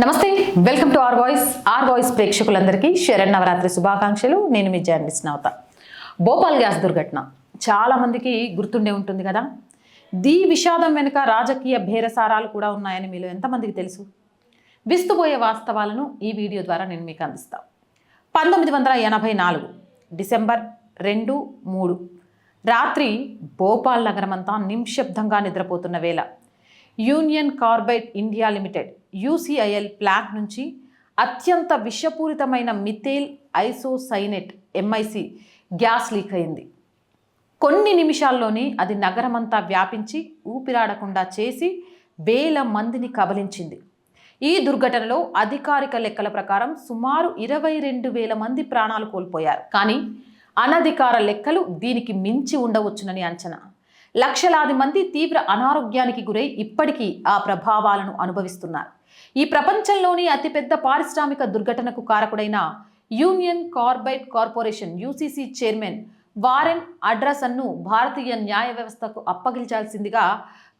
నమస్తే welcome to R voice. R voice ప్రేక్షకులందరికీ శరణ్ నవరాత్రి శుభాకాంక్షలు. నేను మీ జర్నలిస్ట్ నవత. భోపాల్ గ్యాస్ దుర్ఘటన. చాలామందికి గుర్తుండే ఉంటుంది కదా? దీ విషాదం వెనుక రాజకీయ భేరసారాలు కూడా ఉన్నాయని మీలో ఎంతమందికి తెలుసు? విస్తుపోయే వాస్తవాలను ఈ వీడియో ద్వారా నేను మీకు అందిస్తాను పంతొమ్మిది వందల ఎనభై నాలుగు డిసెంబర్ రెండు మూడు. రాత్రి భోపాల్ నగరమంతా నిశ్శబ్దంగా నిద్రపోతున్న వేళ. Union Carbide India Limited UCIL plant నుంచి అత్యంత విషపూరితమైన methyl isocyanate MIC gas leak అయింది. కొన్ని నిమిషాల్లోనే అది నగరమంతా వ్యాపించి ఊపిరాడకుండా చేసి వేల మందిని కబలించింది. ఈ దుర్ఘటనలో అధికారిక లెక్కల ప్రకారం సుమారు ఇరవై రెండు వేల మంది ప్రాణాలు కోల్పోయారు. కానీ అనధికార లెక్కలు దీనికి మించి ఉండవచ్చునని అంచనా. లక్షలాది మంది తీవ్ర అనారోగ్యానికి గురై ఇప్పటికీ ఆ ప్రభావాలను అనుభవిస్తున్నారు. ఈ ప్రపంచంలోని అతిపెద్ద పారిశ్రామిక దుర్ఘటనకు కారకుడైన Union Carbide corporation UCC chairman Warren అడ్రసన్ను భారతీయ న్యాయ వ్యవస్థకు అప్పగించాల్సిందిగా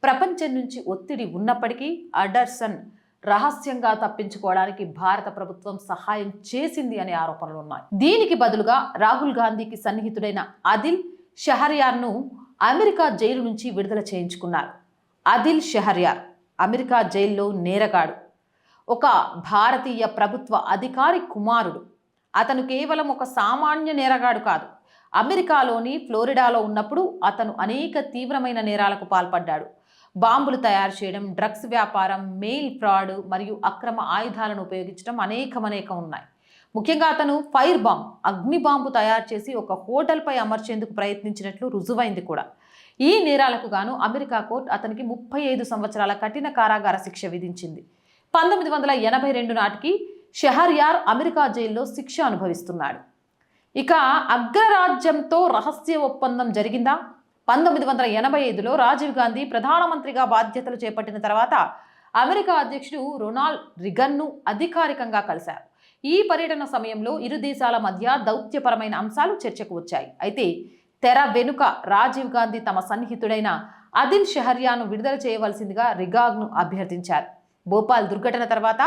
ప్రపంచం నుంచి ఒత్తిడి ఉన్నప్పటికీ అడర్సన్ రహస్యంగా తప్పించుకోవడానికి భారత ప్రభుత్వం సహాయం చేసింది అనే ఆరోపణలు ఉన్నాయి దీనికి బదులుగా రాహుల్ గాంధీకి సన్నిహితుడైన అదిల్ షహర్యార్ను అమెరికా జైలు నుంచి విడుదల చేయించుకున్నారు. అదిల్ షహర్యార్ అమెరికా జైల్లో నేరగాడు. ఒక భారతీయ ప్రభుత్వ అధికారి కుమారుడు. అతను కేవలం ఒక సామాన్య నేరగాడు కాదు. అమెరికాలోని ఫ్లోరిడాలో ఉన్నప్పుడు అతను అనేక తీవ్రమైన నేరాలకు పాల్పడ్డాడు. బాంబులు తయారు చేయడం డ్రగ్స్ వ్యాపారం మెయిల్ ఫ్రాడ్ మరియు అక్రమ ఆయుధాలను ఉపయోగించడం అనేకమనేకం ఉన్నాయి. ముఖ్యంగా అతను ఫైర్ బాంబ్ అగ్ని బాంబు తయారు చేసి ఒక హోటల్పై అమర్చేందుకు ప్రయత్నించినట్లు రుజువైంది కూడా. ఈ నేరాలకు గాను అమెరికా కోర్టు అతనికి ముప్పై ఐదు సంవత్సరాల కఠిన కారాగార శిక్ష విధించింది. పంతొమ్మిది వందల ఎనభై రెండు నాటికి షహర్యార్ అమెరికా జైల్లో శిక్ష అనుభవిస్తున్నాడు. ఇక అగ్రరాజ్యంతో రహస్య ఒప్పందం జరిగిందా? పంతొమ్మిది వందల ఎనభై ఐదులో రాజీవ్ గాంధీ ప్రధానమంత్రిగా బాధ్యతలు చేపట్టిన తర్వాత అమెరికా అధ్యక్షుడు రొనాల్డ్ రిగన్ను అధికారికంగా కలిశారు. ఈ పర్యటన సమయంలో ఇరు దేశాల మధ్య దౌత్యపరమైన అంశాలు చర్చకు వచ్చాయి. అయితే తెర వెనుక రాజీవ్ గాంధీ తమ సన్నిహితుడైన అదిల్ షహర్యాను విడుదల చేయవలసిందిగా రిగాగ్ను అభ్యర్థించారు. భోపాల్ దుర్ఘటన తర్వాత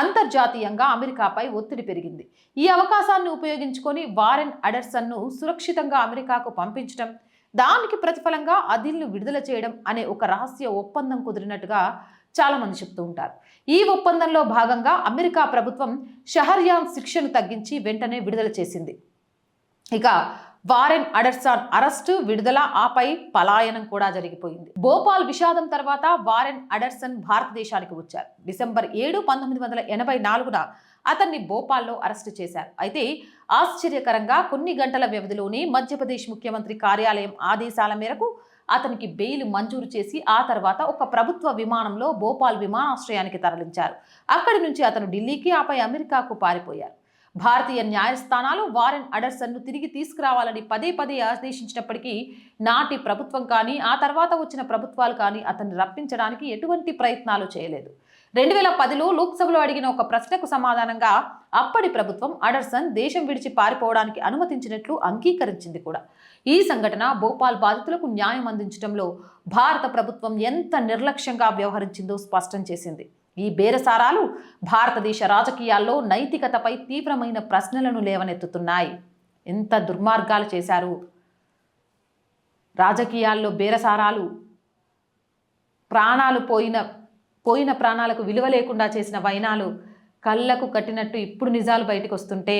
అంతర్జాతీయంగా అమెరికాపై ఒత్తిడి పెరిగింది. ఈ అవకాశాన్ని ఉపయోగించుకొని వారెన్ అడర్సన్ను సురక్షితంగా అమెరికాకు పంపించడం దానికి ప్రతిఫలంగా అదిల్ను విడుదల చేయడం అనే ఒక రహస్య ఒప్పందం కుదిరినట్టుగా చాలామంది చెప్తూ ఉంటారు. ఈ ఒప్పందంలో భాగంగా అమెరికా ప్రభుత్వం షహర్యాన్ శిక్షను తగ్గించి వెంటనే విడుదల చేసింది. ఇక వారెన్ అడర్సాన్ అరెస్టు విడుదల ఆపై పలాయనం కూడా జరిగిపోయింది. భోపాల్ విషాదం తర్వాత వారెన్ అడర్సన్ భారతదేశానికి వచ్చారు. డిసెంబర్ ఏడు పంతొమ్మిది వందల ఎనభై నాలుగున అతన్ని భోపాల్లో అరెస్టు చేశారు. అయితే ఆశ్చర్యకరంగా కొన్ని గంటల వ్యవధిలోనే మధ్యప్రదేశ్ ముఖ్యమంత్రి కార్యాలయం ఆదేశాల మేరకు అతనికి బెయిల్ మంజూరు చేసి ఆ తర్వాత ఒక ప్రభుత్వ విమానంలో భోపాల్ విమానాశ్రయానికి తరలించారు. అక్కడి నుంచి అతను ఢిల్లీకి ఆపై అమెరికాకు పారిపోయారు. భారతీయ న్యాయస్థానాలు వారెన్ అడర్సన్ను తిరిగి తీసుకురావాలని పదే పదే ఆదేశించినప్పటికీ నాటి ప్రభుత్వం కానీ ఆ తర్వాత వచ్చిన ప్రభుత్వాలు కానీ అతన్ని రప్పించడానికి ఎటువంటి ప్రయత్నాలు చేయలేదు. రెండు వేల పదిలో లోక్సభలో అడిగిన ఒక ప్రశ్నకు సమాధానంగా అప్పటి ప్రభుత్వం అడర్సన్ దేశం విడిచి పారిపోవడానికి అనుమతించినట్లు అంగీకరించింది కూడా. ఈ సంఘటన భోపాల్ బాధితులకు న్యాయం అందించడంలో భారత ప్రభుత్వం ఎంత నిర్లక్ష్యంగా వ్యవహరించిందో స్పష్టం చేసింది. ఈ బేరసారాలు భారతదేశ రాజకీయాల్లో నైతికతపై తీవ్రమైన ప్రశ్నలను లేవనెత్తుతున్నాయి. ఎంత దుర్మార్గాలు చేశారు. రాజకీయాల్లో బేరసారాలు ప్రాణాలు పోయిన పోయిన ప్రాణాలకు విలువ లేకుండా చేసిన వైనాలు కళ్ళకు కట్టినట్టు ఇప్పుడు నిజాలు బయటకు వస్తుంటే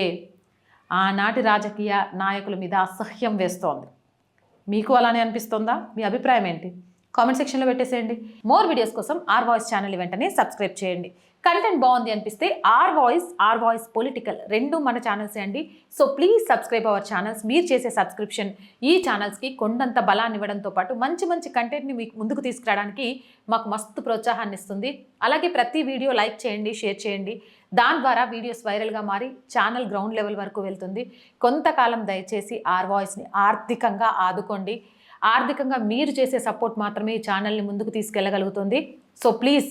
ఆనాటి రాజకీయ నాయకుల మీద అసహ్యం వేస్తోంది. మీకు అలానే అనిపిస్తుందా? మీ అభిప్రాయం ఏంటి? కామెంట్ సెక్షన్లో పెట్టేసేయండి. మోర్ వీడియోస్ కోసం ఆర్ వాయిస్ ఛానల్ వెంటనే సబ్స్క్రైబ్ చేయండి. కంటెంట్ బాగుంది అనిపిస్తే R voice R voice political రెండు మన ఛానల్సే అండి. So please subscribe our channels మీరు చేసే సబ్స్క్రిప్షన్ ఈ ఛానల్స్కి కొండంత బలాన్ని ఇవ్వడంతో పాటు మంచి మంచి కంటెంట్ని మీకు ముందుకు తీసుకురావడానికి మాకు మస్తు ప్రోత్సాహాన్ని ఇస్తుంది. అలాగే ప్రతి వీడియో లైక్ చేయండి షేర్ చేయండి. దాని ద్వారా వీడియోస్ వైరల్గా మారి ఛానల్ గ్రౌండ్ లెవెల్ వరకు వెళ్తుంది. కొంతకాలం దయచేసి ఆర్ వాయిస్ని ఆర్థికంగా ఆదుకోండి. ఆర్థికంగా మీరు చేసే సపోర్ట్ మాత్రమే ఈ ఛానల్ని ముందుకు తీసుకెళ్ళగలుగుతుంది. So please